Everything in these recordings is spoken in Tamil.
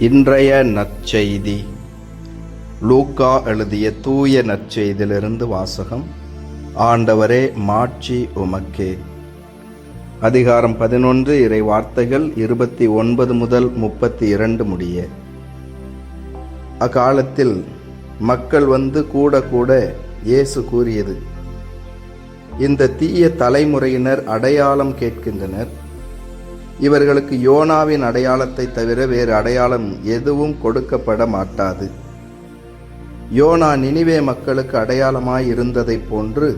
இன்றைய நற்செய்தி. லூக்கா எழுதிய தூய நற்செய்தியிலிருந்து வாசகம். ஆண்டவரே மாட்சி உமக்கே. அதிகாரம் பதினொன்று இறை வார்த்தைகள் இருபத்தி ஒன்பது முதல் முப்பத்தி இரண்டு முடிய. அக்காலத்தில் மக்கள் வந்து கூட கூட இயேசு கூறியது இந்த தீய தலைமுறையினர் அடையாளம் கேட்கின்றனர். இவர்களுக்கு யோனாவின் அடையாளத்தை தவிர வேறு அடையாளம் எதுவும் கொடுக்கப்பட மாட்டாது. யோனா நினிவே மக்களுக்கு அடையாளமாய் இருந்ததைப் போன்று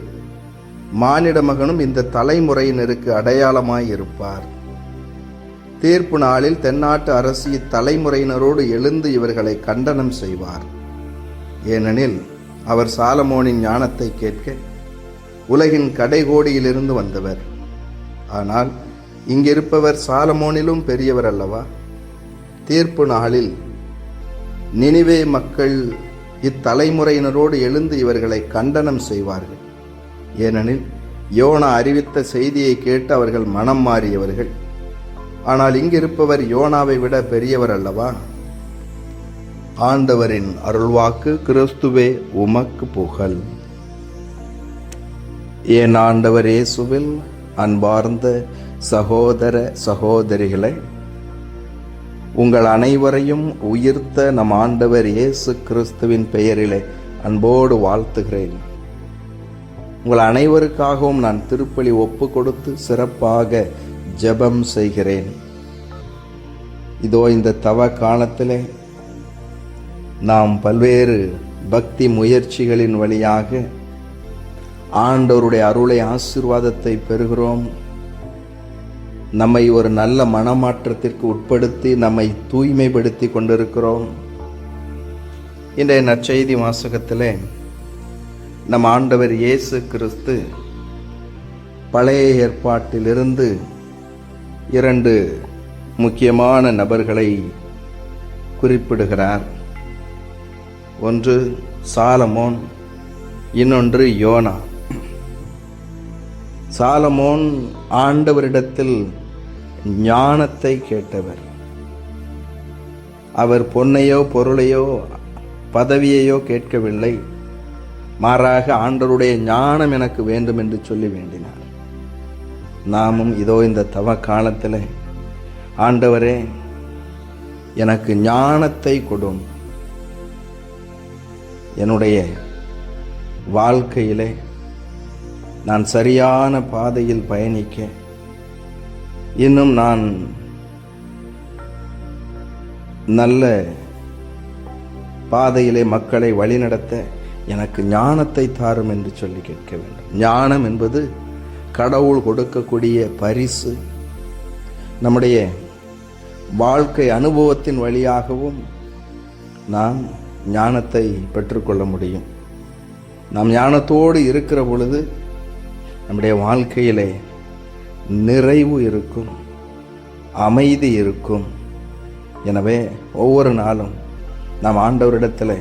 மானிட மகனும் இந்த தலைமுறையினருக்கு அடையாளமாய் இருப்பார் தீர்ப்பு நாளில் தென்னாட்டு அரசு இத்தலைமுறையினரோடு எழுந்து இவர்களை கண்டனம் செய்வார். ஏனெனில் அவர் சாலமோனின் ஞானத்தை கேட்க உலகின் கடைகோடியிலிருந்து வந்தவர். ஆனால் இங்கிருப்பவர் சாலமோனிலும் பெரியவர் அல்லவா? தீர்ப்பு நாளில் நினிவே மக்கள் இத்தலைமுறையினரோடு எழுந்து இவர்களை கண்டனம் செய்வார்கள். ஏனெனில் யோனா அறிவித்த செய்தியை கேட்டு அவர்கள் மனம் மாறியவர்கள். ஆனால் இங்கிருப்பவர் யோனாவை விட பெரியவர் அல்லவா? ஆண்டவரின் அருள்வாக்கு கிறிஸ்துவே உமக்கு புகழ். என் ஆண்டவர் இயேசுவில் அன்பார்ந்த சகோதர சகோதரிகளே உங்கள் அனைவரையும் உயிர்த்த நம் ஆண்டவர் இயேசு கிறிஸ்துவின் பெயரிலே அன்போடு வாழ்த்துகிறேன். உங்கள் அனைவருக்காகவும் நான் திருப்பலி ஒப்பு கொடுத்து சிறப்பாக ஜெபம் செய்கிறேன். இதோ இந்த தவ காலத்திலே நாம் பல்வேறு பக்தி முயற்சிகளின் வழியாக ஆண்டவருடைய அருளை ஆசீர்வாதத்தை பெறுகிறோம். நம்மை ஒரு நல்ல மனமாற்றத்திற்கு உட்படுத்தி நம்மை தூய்மைப்படுத்தி கொண்டிருக்கிறோம். இன்றைய நற்செய்தி வாசகத்திலே நம் ஆண்டவர் இயேசு கிறிஸ்து பழைய ஏற்பாட்டிலிருந்து இரண்டு முக்கியமான நபர்களை குறிப்பிடுகிறார். ஒன்று சாலமோன் இன்னொன்று யோனா. சாலமோன் ஆண்டவரிடத்தில் ஞானத்தை கேட்டவர். அவர் பொன்னையோ பொருளையோ பதவியையோ கேட்கவில்லை. மாறாக ஆண்டவருடைய ஞானம் எனக்கு வேண்டும் என்று சொல்லி வேண்டினார். நாமும் இதோ இந்த தவ காலத்தில் ஆண்டவரே எனக்கு ஞானத்தை கொடும். என்னுடைய வாழ்க்கையிலே நான் சரியான பாதையில் பயணிக்க இன்னும் நான் நல்ல பாதையிலே மக்களை வழிநடத்த எனக்கு ஞானத்தை தாரும் என்று சொல்லி கேட்க வேண்டும். ஞானம் என்பது கடவுள் கொடுக்கக்கூடிய பரிசு. நம்முடைய வாழ்க்கை அனுபவத்தின் வழியாகவும் நாம் ஞானத்தை பெற்றுக்கொள்ள முடியும். நாம் ஞானத்தோடு இருக்கிற பொழுது நம்முடைய வாழ்க்கையிலே நிறைவு இருக்கும் அமைதி இருக்கும். எனவே ஒவ்வொரு நாளும் நாம் ஆண்டவரிடத்தில்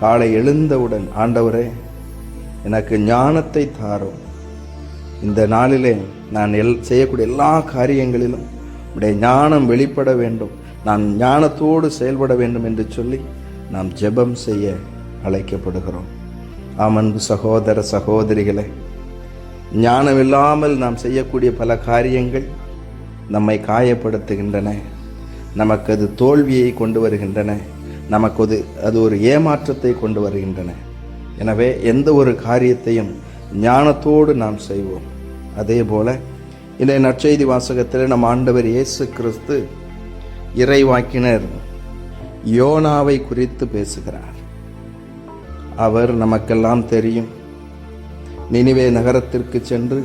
காலை எழுந்தவுடன் ஆண்டவரே எனக்கு ஞானத்தை தாரும். இந்த நாளிலே நான் எல் செய்யக்கூடிய எல்லா காரியங்களிலும் உடைய ஞானம் வெளிப்பட வேண்டும். நான் ஞானத்தோடு செயல்பட வேண்டும் என்று சொல்லி நாம் ஜெபம் செய்ய அழைக்கப்படுகிறோம். ஆமன்பு சகோதர சகோதரிகளை ஞானம் இல்லாமல் நாம் செய்யக்கூடிய பல காரியங்கள் நம்மை காயப்படுத்துகின்றன. நமக்கு அது தோல்வியை கொண்டு வருகின்றன. நமக்கு அது அது ஒரு ஏமாற்றத்தை கொண்டு வருகின்றன. எனவே எந்த ஒரு காரியத்தையும் ஞானத்தோடு நாம் செய்வோம். அதே போல இன்றைய நற்செய்தி வாசகத்தில் நம் ஆண்டவர் இயேசு கிறிஸ்து இறைவாக்கினர் யோனாவை குறித்து பேசுகிறார். அவர் நமக்கெல்லாம் தெரியும். நினிவே நகரத்திற்கு சென்று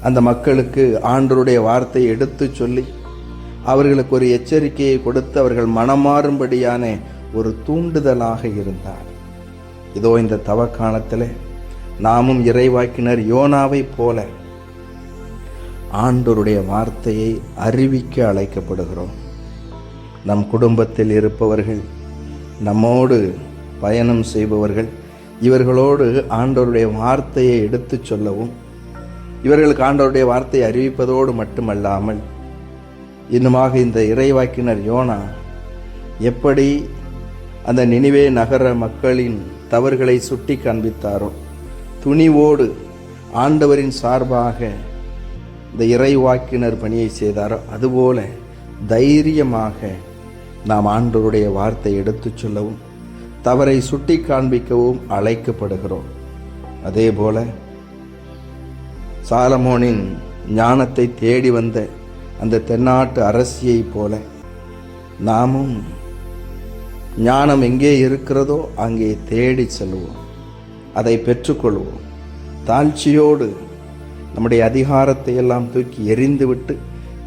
அந்த மக்களுக்கு ஆண்டருடைய வார்த்தையை எடுத்துச் சொல்லி அவர்களுக்கு ஒரு எச்சரிக்கையை கொடுத்து அவர்கள் மனமாறும்படியான ஒரு தூண்டுதலாக இருந்தார். இதோ இந்த தவக்காலத்தில் நாமும் இறைவாக்கினர் யோனாவை போல ஆண்டோருடைய வார்த்தையை அறிவிக்க அழைக்கப்படுகிறோம். நம் குடும்பத்தில் இருப்பவர்கள் நம்மோடு பயணம் செய்பவர்கள் இவர்களோடு ஆண்டவருடைய வார்த்தையை எடுத்துச் சொல்லவும் இவர்களுக்கு ஆண்டவருடைய வார்த்தையை அறிவிப்பதோடு மட்டுமல்லாமல் இன்னுமாக இந்த இறைவாக்கினர் யோனா எப்படி அந்த நினைவே நகர மக்களின் தவறுகளை சுட்டி காண்பித்தாரோ துணிவோடு ஆண்டவரின் சார்பாக இந்த இறைவாக்கினர் பணியை செய்தாரோ அதுபோல தைரியமாக நாம் ஆண்டவருடைய வார்த்தை எடுத்துச் சொல்லவும் தவறை சுட்டி காண்பிக்கவும் அழைக்கப்படுகிறோம். அதே போல சாலமோனின் ஞானத்தை தேடி வந்த அந்த தென்னாட்டு அரசியைப் போல நாமும் ஞானம் எங்கே இருக்கிறதோ அங்கே தேடி செல்வோம். அதை பெற்றுக்கொள்வோம். தாழ்ச்சியோடு நம்முடைய அதிகாரத்தை எல்லாம் தூக்கி எறிந்துவிட்டு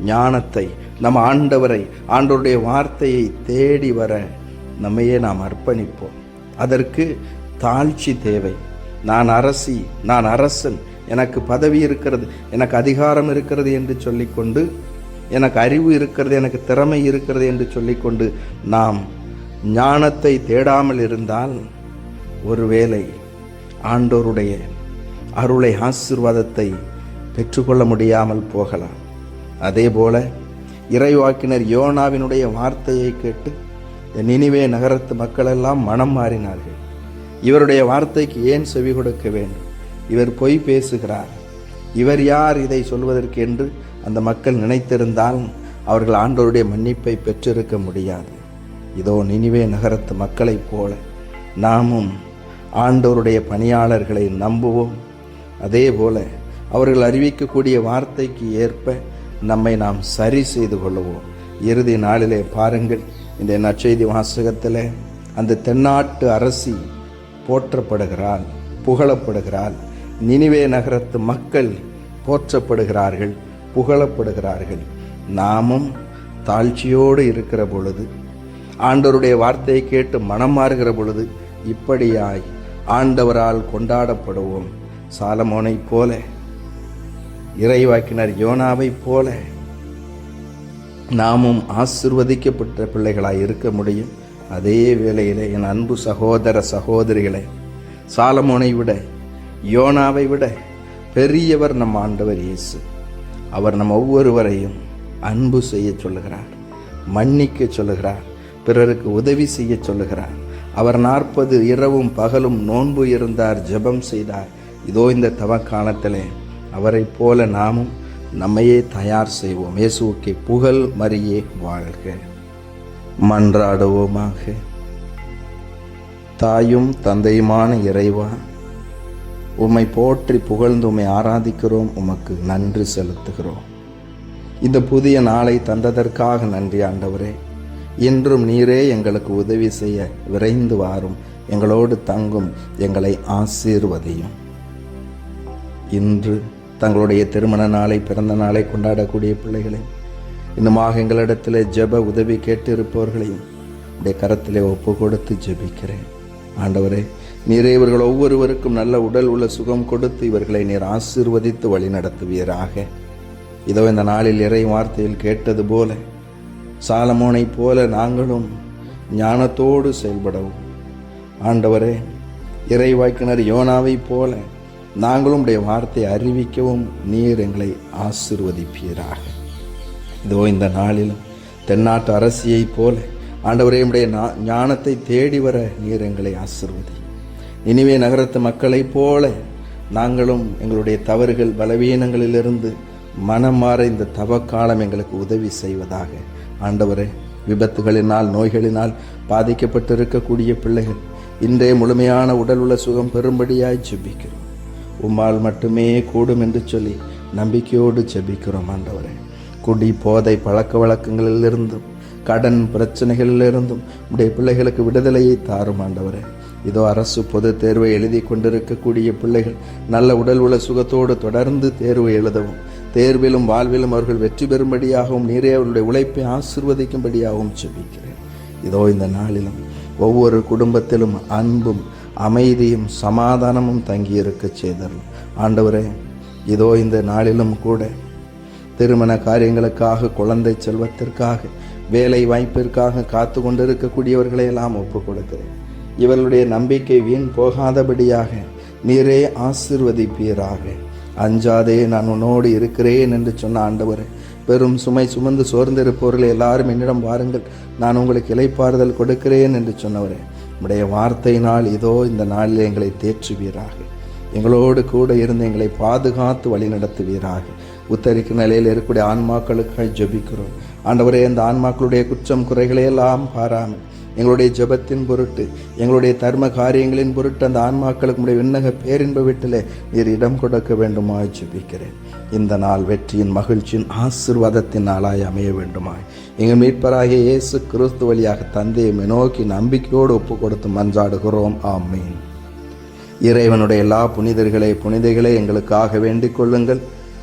ஞானத்தை நம் ஆண்டவரை ஆண்டவருடைய வார்த்தையை தேடி வர நம்மையே நாம் அர்ப்பணிப்போம். அதற்கு தாழ்ச்சி தேவை. நான் அரசி நான் அரசன். எனக்கு பதவி இருக்கிறது எனக்கு அதிகாரம் இருக்கிறது என்று சொல்லிக்கொண்டு எனக்கு அறிவு இருக்கிறது எனக்கு திறமை இருக்கிறது என்று சொல்லிக்கொண்டு நாம் ஞானத்தை தேடாமல் இருந்தால் ஒருவேளை ஆண்டோருடைய அருளை ஆசீர்வாதத்தை பெற்றுக்கொள்ள முடியாமல் போகலாம். அதேபோல இறைவாக்கினர் யோனாவினுடைய வார்த்தையை கேட்டு இந்த நகரத்து மக்களெல்லாம் மனம் மாறினார்கள். இவருடைய வார்த்தைக்கு ஏன் செவி கொடுக்க வேண்டும்? இவர் பொய் பேசுகிறார். இவர் யார் இதை சொல்வதற்கு என்று அந்த மக்கள் நினைத்திருந்தால் அவர்கள் ஆண்டோருடைய மன்னிப்பை பெற்றிருக்க முடியாது. இதோ நினிவே நகரத்து மக்களைப் போல நாமும் ஆண்டோருடைய பணியாளர்களை நம்புவோம். அதே போல அவர்கள் அறிவிக்கக்கூடிய வார்த்தைக்கு ஏற்ப நம்மை நாம் சரி செய்து கொள்ளுவோம். இறுதி நாளிலே பாருங்கள். இந்த நற்செய்தி வாசகத்தில் அந்த தென்னாட்டு அரசி போற்றப்படுகிறாள் புகழப்படுகிறாள். நினிவே நகரத்து மக்கள் போற்றப்படுகிறார்கள் புகழப்படுகிறார்கள். நாமும் தாழ்ச்சியோடு இருக்கிற பொழுது ஆண்டவருடைய வார்த்தையை கேட்டு மனம் மாறுகிற பொழுது இப்படியாய் ஆண்டவரால் கொண்டாடப்படுவோம். சாலமோனைப் போல இறைவாக்கினர் யோனாவைப் போல நாமும் ஆசிர்வதிக்கப்பட்ட பிள்ளைகளாய் இருக்க முடியும். அதே வேளையிலே என் அன்பு சகோதர சகோதரிகளை சாலமோனை விட யோனாவை விட பெரியவர் நம் ஆண்டவர் இயேசு. அவர் நம் ஒவ்வொருவரையும் அன்பு செய்ய சொல்லுகிறார் மன்னிக்க சொல்லுகிறார் பிறருக்கு உதவி செய்ய சொல்லுகிறார். அவர் நாற்பது இரவும் பகலும் நோன்பு இருந்தார் ஜெபம் செய்தார். இதோ இந்த தவக்காலத்திலே அவரைப் போல நாமும் நம்மையே தயார் செய்வோம். இயேசுவுக்கு புகழ் மறியே வாழ்க. மன்றாடுவோமாக. தாயும் தந்தையுமான இறைவா உம்மை போற்றி புகழ்ந்து உம்மை ஆராதிக்கிறோம். உமக்கு நன்றி செலுத்துகிறோம். இந்த புதிய நாளை தந்ததற்காக நன்றி ஆண்டவரே. இன்றும் நீரே எங்களுக்கு உதவி செய்ய விரைந்து வாரும். எங்களோடு தங்கும் எங்களை ஆசீர்வதியும். இன்று தங்களுடைய திருமண நாளை பிறந்த நாளை கொண்டாடக்கூடிய பிள்ளைகளையும் இன்னுமாக எங்களிடத்தில் ஜெப உதவி கேட்டு இருப்பவர்களையும் உடைய கரத்திலே ஒப்பு கொடுத்து ஜெபிக்கிறேன். ஆண்டவரே நீரே இவர்கள் ஒவ்வொருவருக்கும் நல்ல உடல் உள்ள சுகம் கொடுத்து இவர்களை நீர் ஆசீர்வதித்து வழி நடத்துவீராக. இதோ இந்த நாளில் இறை வார்த்தையில் கேட்டது போல சாலமோனைப் போல நாங்களும் ஞானத்தோடு செயல்படவும். ஆண்டவரே இறைவாக்கினர் யோனாவைப் போல நாங்களும் உடைய வார்த்தை அறிவிக்கவும் நீர் எங்களை ஆசிர்வதிப்பீராக. இதோ இந்த நாளிலும் தென்னாட்டு அரசியைப் போல ஆண்டவரே உடைய நா- ஞானத்தை தேடி வர நீர் எங்களை ஆசிர்வதி. இனிமே நகரத்து மக்களைப் போல நாங்களும் எங்களுடைய தவறுகள் பலவீனங்களிலிருந்து மனம் மாற இந்த தவக்காலம் எங்களுக்கு உதவி செய்வதாக. ஆண்டவரே விபத்துகளினால் நோய்களினால் பாதிக்கப்பட்டிருக்கக்கூடிய பிள்ளைகள் இன்றே முழுமையான உடல் உள்ள சுகம் பெறும்படியாய் ஜெபிக்கிறோம். உம்மால் மட்டுமே கூடும் என்று சொல்லி நம்பிக்கையோடு ஜெபிக்கிறோம் ஆண்டவரே. குடி போதை பழக்க வழக்கங்களிலிருந்தும் கடன் பிரச்சனைகளிலிருந்தும் உடைய பிள்ளைகளுக்கு விடுதலையை தாரும் ஆண்டவரே. இதோ அரசு பொது தேர்வை எழுதி கொண்டிருக்கக்கூடிய பிள்ளைகள் நல்ல உடல் உள்ள சுகத்தோடு தொடர்ந்து தேர்வு எழுதவும் தேர்விலும் வாழ்விலும் அவர்கள் வெற்றி பெறும்படியாகவும் நீரே அவர்களுடைய உழைப்பை ஆசிர்வதிக்கும்படியாகவும் செபிக்கிறேன் இதோ இந்த நாளிலும் ஒவ்வொரு குடும்பத்திலும் அன்பும் அமைதியும் சமாதானமும் தங்கியிருக்க செய்தரும் ஆண்டவரே இதோ இந்த நாளிலும் கூட திருமண காரியங்களுக்காக குழந்தை செல்வத்திற்காக வேலை வாய்ப்பிற்காக காத்து கொண்டிருக்கக்கூடியவர்களை எல்லாம் ஒப்புக் கொடுக்கிறேன். இவர்களுடைய நம்பிக்கை வீண் போகாதபடியாக நீரே ஆசிர்வதிப்பீராக. அஞ்சாதே நான் உன்னோடு இருக்கிறேன் என்று சொன்ன ஆண்டவரே பெரும் சுமை சுமந்து சோர்ந்திருப்பவர்கள் எல்லாரும் என்னிடம் வாருங்கள். நான் உங்களுக்கு இலைப்பாறுதல் கொடுக்கிறேன் என்று சொன்னவரே உம்முடைய வார்த்தையினால் இதோ இந்த நாளில் எங்களை தேற்றுவீராக. எங்களோடு கூட இருந்து எங்களை பாதுகாத்து வழிநடத்துவீராக. உத்தரிக்கு நிலையில் இருக்கக்கூடிய ஆன்மாக்களுக்காக ஜபிக்கிறோம். ஆண்டவரே இந்த ஆன்மாக்களுடைய குற்றம் குறைகளையெல்லாம் பாராமல் எங்களுடைய ஜெபத்தின் பொருட்டு எங்களுடைய தர்ம காரியங்களின் பொருட்டு அந்த ஆன்மாக்களுக்கு உடைய விண்ணக பேரின்ப வீட்டில் நீர் இடம் கொடுக்க வேண்டுமாய் ஜெபிக்கிறேன். இந்த நாள் வெற்றியின் மகிழ்ச்சியின் ஆசிர்வாதத்தின் நாளாய் அமைய வேண்டுமாய். எங்கள் மீட்பராகிய இயேசு கிறிஸ்து வழியாக தந்தையை நோக்கி நம்பிக்கையோடு ஒப்பு கொடுத்து மன்றாடுகிறோம். ஆமீன். இறைவனுடைய எல்லா புனிதர்களே புனிதைகளை எங்களுக்காக வேண்டிக் கொள்ளுங்கள்.